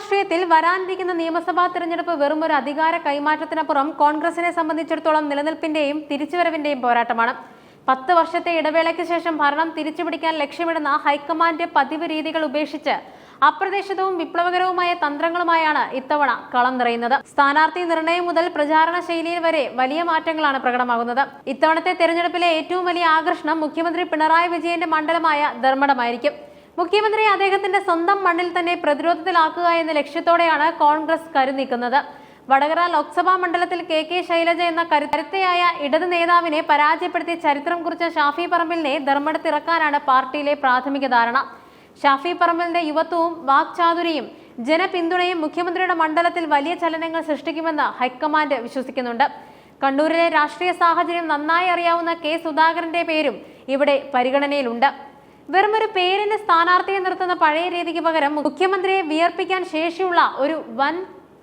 രാഷ്ട്രീയത്തിൽ വരാനിരിക്കുന്ന നിയമസഭാ തെരഞ്ഞെടുപ്പ് വെറും ഒരു അധികാര കൈമാറ്റത്തിനപ്പുറം കോൺഗ്രസിനെ സംബന്ധിച്ചിടത്തോളം നിലനിൽപ്പിന്റെയും തിരിച്ചുവരവിന്റെയും പോരാട്ടമാണ്. പത്ത് വർഷത്തെ ഇടവേളയ്ക്ക് ശേഷം ഭരണം തിരിച്ചുപിടിക്കാൻ ലക്ഷ്യമിടുന്ന ഹൈക്കമാൻഡ് പതിവ് രീതികൾ ഉപേക്ഷിച്ച് അപ്രതീക്ഷിതവും വിപ്ലവകരവുമായ തന്ത്രങ്ങളുമായാണ് ഇത്തവണ കളം നിറയുന്നത്. സ്ഥാനാർത്ഥി നിർണയം മുതൽ പ്രചാരണ ശൈലിയിൽ വരെ വലിയ മാറ്റങ്ങളാണ് പ്രകടമാകുന്നത്. ഇത്തവണത്തെ തെരഞ്ഞെടുപ്പിലെ ഏറ്റവും വലിയ ആകർഷണം മുഖ്യമന്ത്രി പിണറായി വിജയന്റെ മണ്ഡലമായ ധർമ്മടമായിരിക്കും. മുഖ്യമന്ത്രി അദ്ദേഹത്തിന്റെ സ്വന്തം മണ്ണിൽ തന്നെ പ്രതിരോധത്തിലാക്കുക എന്ന ലക്ഷ്യത്തോടെയാണ് കോൺഗ്രസ് കരുനീക്കുന്നത് വടകര ലോക്സഭാ മണ്ഡലത്തിൽ കെ കെ ശൈലജ എന്ന കരുത്തരത്തെയായ ഇടത് നേതാവിനെ പരാജയപ്പെടുത്തി ചരിത്രം കുറിച്ച ഷാഫി പറമ്പിലിനെ ധർമ്മടത്തിറക്കാനാണ് പാർട്ടിയിലെ പ്രാഥമിക ധാരണ. ഷാഫി പറമ്പലിന്റെ യുവത്വവും വാക്ചാതുരിയും ജനപിന്തുണയും മുഖ്യമന്ത്രിയുടെ മണ്ഡലത്തിൽ വലിയ ചലനങ്ങൾ സൃഷ്ടിക്കുമെന്ന് ഹൈക്കമാൻഡ് വിശ്വസിക്കുന്നുണ്ട്. കണ്ണൂരിലെ രാഷ്ട്രീയ സാഹചര്യം നന്നായി അറിയാവുന്ന കെ സുധാകരന്റെ പേരും ഇവിടെ പരിഗണനയിലുണ്ട്. വെറുമൊരു പേരിന് സ്ഥാനാർത്ഥിയെ നിർത്തുന്ന പഴയ രീതിക്ക് പകരം മുഖ്യമന്ത്രിയെ വിയർപ്പിക്കാൻ ശേഷിയുള്ള ഒരു വൻ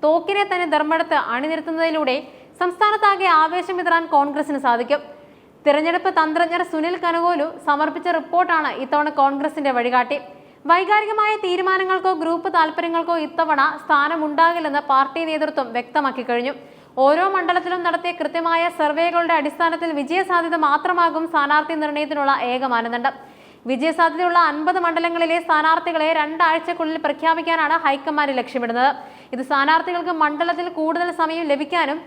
തോക്കിനെ തന്നെ ധർമ്മടത്ത് അണിനിരത്തുന്നതിലൂടെ സംസ്ഥാനത്താകെ ആവേശം വിതറാൻ കോൺഗ്രസിന് സാധിക്കും. തിരഞ്ഞെടുപ്പ് തന്ത്രജ്ഞർ സുനിൽ കനകോലു സമർപ്പിച്ച റിപ്പോർട്ടാണ് ഇത്തവണ കോൺഗ്രസിന്റെ വഴികാട്ടി. വൈകാരികമായ തീരുമാനങ്ങൾക്കോ ഗ്രൂപ്പ് താല്പര്യങ്ങൾക്കോ ഇത്തവണ സ്ഥാനമുണ്ടാകില്ലെന്ന് പാർട്ടി നേതൃത്വം വ്യക്തമാക്കി കഴിഞ്ഞു. ഓരോ മണ്ഡലത്തിലും നടത്തിയ കൃത്യമായ സർവേകളുടെ അടിസ്ഥാനത്തിൽ വിജയസാധ്യത മാത്രമാകും സ്ഥാനാർത്ഥി നിർണയത്തിനുള്ള ഏക മാനദണ്ഡം വിജയസാധ്യതയുള്ള അൻപത് മണ്ഡലങ്ങളിലെ സ്ഥാനാർത്ഥികളെ രണ്ടാഴ്ചക്കുള്ളിൽ പ്രഖ്യാപിക്കാനാണ് ഹൈക്കമാൻഡ് ലക്ഷ്യമിടുന്നത്. ഇത് സ്ഥാനാർത്ഥികൾക്ക് മണ്ഡലത്തിൽ കൂടുതൽ സമയം ലഭിക്കാനും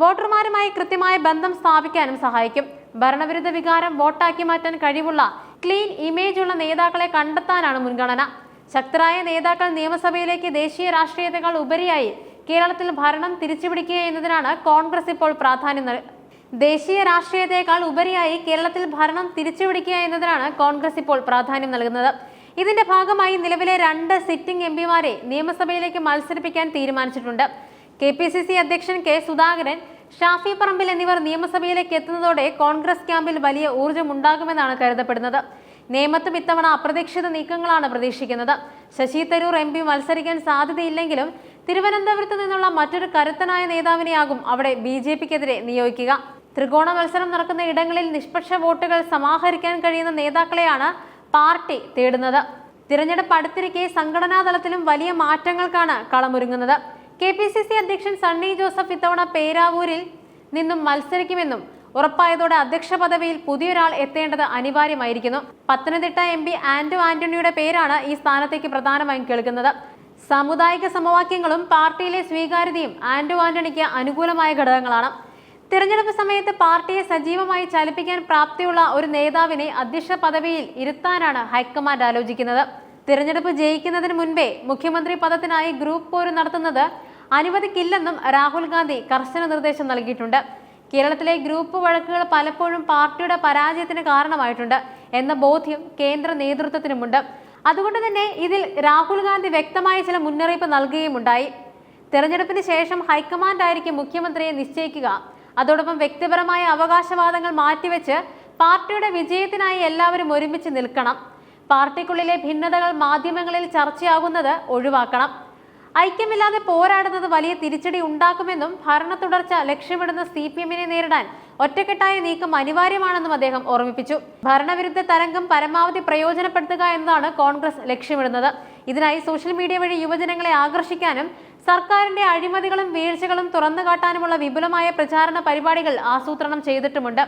വോട്ടർമാരുമായി കൃത്യമായ ബന്ധം സ്ഥാപിക്കാനും സഹായിക്കും. ഭരണവിരുദ്ധ വികാരം വോട്ടാക്കി മാറ്റാൻ കഴിവുള്ള ക്ലീൻ ഇമേജ് ഉള്ള നേതാക്കളെ കണ്ടെത്താനാണ് മുൻഗണന. ശക്തരായ നേതാക്കൾ നിയമസഭയിലേക്ക് ദേശീയ രാഷ്ട്രീയത്തെക്കാൾ ഉപരിയായി കേരളത്തിൽ ഭരണം തിരിച്ചുപിടിക്കുക എന്നതിനാണ് കോൺഗ്രസ് ഇപ്പോൾ പ്രാധാന്യം ദേശീയ രാഷ്ട്രീയത്തെക്കാൾ ഉപരിയായി കേരളത്തിൽ ഭരണം തിരിച്ചുപിടിക്കുക എന്നതിനാണ് കോൺഗ്രസ് ഇപ്പോൾ പ്രാധാന്യം നൽകുന്നത്. ഇതിന്റെ ഭാഗമായി നിലവിലെ രണ്ട് സിറ്റിംഗ് എം പിമാരെ നിയമസഭയിലേക്ക് മത്സരിപ്പിക്കാൻ തീരുമാനിച്ചിട്ടുണ്ട്. കെ പി സി സി അധ്യക്ഷൻ കെ സുധാകരൻ ഷാഫി പറമ്പിൽ എന്നിവർ നിയമസഭയിലേക്ക് എത്തുന്നതോടെ കോൺഗ്രസ് ക്യാമ്പിൽ വലിയ ഊർജമുണ്ടാകുമെന്നാണ് കരുതപ്പെടുന്നത്. നിയമത്തും ഇത്തവണ അപ്രതീക്ഷിത നീക്കങ്ങളാണ് പ്രതീക്ഷിക്കുന്നത്. ശശി തരൂർ എം പി മത്സരിക്കാൻ സാധ്യതയില്ലെങ്കിലും തിരുവനന്തപുരത്ത് നിന്നുള്ള മറ്റൊരു കരുത്തനായ നേതാവിനെയാകും അവിടെ ബി ജെ പിക്കെതിരെ നിയോഗിക്കുക. ത്രികോണ മത്സരം നടക്കുന്ന ഇടങ്ങളിൽ നിഷ്പക്ഷ വോട്ടുകൾ സമാഹരിക്കാൻ കഴിയുന്ന നേതാക്കളെയാണ് പാർട്ടി തേടുന്നത്. തിരഞ്ഞെടുപ്പ് അടുത്തിരിക്കെ സംഘടനാ തലത്തിലും വലിയ മാറ്റങ്ങൾക്കാണ് കളമൊരുങ്ങുന്നത്. കെ പി സി സി അധ്യക്ഷൻ സണ്ണി ജോസഫ് ഇത്തവണ പേരാവൂരിൽ നിന്നും മത്സരിക്കുമെന്നും ഉറപ്പായതോടെ അധ്യക്ഷ പദവിയിൽ പുതിയൊരാൾ എത്തേണ്ടത് അനിവാര്യമായിരിക്കുന്നു. പത്തനംതിട്ട എം പി ആന്റോ ആന്റണിയുടെ പേരാണ് ഈ സ്ഥാനത്തേക്ക് പ്രധാനമായും കേൾക്കുന്നത്. സാമുദായിക സമവാക്യങ്ങളും പാർട്ടിയിലെ സ്വീകാര്യതയും ആന്റോ ആന്റണിക്ക് അനുകൂലമായ ഘടകങ്ങളാണ്. തിരഞ്ഞെടുപ്പ് സമയത്ത് പാർട്ടിയെ സജീവമായി ചലിപ്പിക്കാൻ പ്രാപ്തിയുള്ള ഒരു നേതാവിനെ അധ്യക്ഷ പദവിയിൽ ഇരുത്താനാണ് ഹൈക്കമാൻഡ് ആലോചിക്കുന്നത്. തിരഞ്ഞെടുപ്പ് ജയിക്കുന്നതിന് മുൻപേ മുഖ്യമന്ത്രി പദത്തിനായി ഗ്രൂപ്പ് പോര് നടത്തുന്നത് അനുവദിക്കില്ലെന്നും രാഹുൽ ഗാന്ധി കർശന നിർദ്ദേശം നൽകിയിട്ടുണ്ട്. കേരളത്തിലെ ഗ്രൂപ്പ് വഴക്കുകൾ പലപ്പോഴും പാർട്ടിയുടെ പരാജയത്തിന് കാരണമായിട്ടുണ്ട് എന്ന ബോധ്യം കേന്ദ്ര നേതൃത്വത്തിനുമുണ്ട്. അതുകൊണ്ട് തന്നെ ഇതിൽ രാഹുൽ ഗാന്ധി വ്യക്തമായ ചില മുന്നറിയിപ്പ് നൽകുകയുമുണ്ടായി. തെരഞ്ഞെടുപ്പിന് ശേഷം ഹൈക്കമാൻഡ് ആയിരിക്കും മുഖ്യമന്ത്രിയെ നിശ്ചയിക്കുക. അതോടൊപ്പം വ്യക്തിപരമായ അവകാശവാദങ്ങൾ മാറ്റിവെച്ച് പാർട്ടിയുടെ വിജയത്തിനായി എല്ലാവരും ഒരുമിച്ച് നിൽക്കണം. പാർട്ടിക്കുള്ളിലെ ഭിന്നതകൾ മാധ്യമങ്ങളിൽ ചർച്ചയാകുന്നത് ഒഴിവാക്കണം. ഐക്യമില്ലാതെ പോരാടുന്നത് വലിയ തിരിച്ചടി ഉണ്ടാക്കുമെന്നും ഭരണ തുടർച്ച ലക്ഷ്യമിടുന്ന സി പി എമ്മിനെ നേരിടാൻ ഒറ്റക്കെട്ടായ നീക്കം അനിവാര്യമാണെന്നും അദ്ദേഹം ഓർമ്മിപ്പിച്ചു. ഭരണവിരുദ്ധ തരംഗം പരമാവധി പ്രയോജനപ്പെടുത്തുക എന്നതാണ് കോൺഗ്രസ് ലക്ഷ്യമിടുന്നത്. ഇതിനായി സോഷ്യൽ മീഡിയ വഴി യുവജനങ്ങളെ ആകർഷിക്കാനും സർക്കാരിന്റെ അഴിമതികളും വീഴ്ചകളും തുറന്നു കാട്ടാനുമുള്ള വിപുലമായ പ്രചാരണ പരിപാടികൾ ആസൂത്രണം ചെയ്തിട്ടുമുണ്ട്.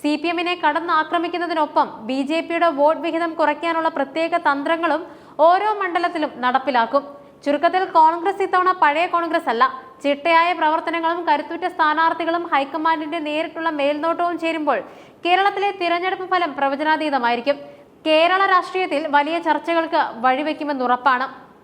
സി പി എമ്മിനെ കടന്നാക്രമിക്കുന്നതിനൊപ്പം ബി ജെ പിയുടെ വോട്ട് വിഹിതം കുറയ്ക്കാനുള്ള പ്രത്യേക തന്ത്രങ്ങളും ഓരോ മണ്ഡലത്തിലും നടപ്പിലാക്കും. ചുരുക്കത്തിൽ കോൺഗ്രസ് ഇത്തവണ പഴയ കോൺഗ്രസ് അല്ല. ചിട്ടയായ പ്രവർത്തനങ്ങളും കരുത്തുറ്റ സ്ഥാനാർത്ഥികളും ഹൈക്കമാൻഡിന്റെ നേരിട്ടുള്ള മേൽനോട്ടവും ചേരുമ്പോൾ കേരളത്തിലെ തിരഞ്ഞെടുപ്പ് ഫലം പ്രവചനാതീതമായിരിക്കും. കേരള രാഷ്ട്രീയത്തിൽ വലിയ ചർച്ചകൾക്ക് വഴിവെക്കുമെന്ന് ഉറപ്പാണ്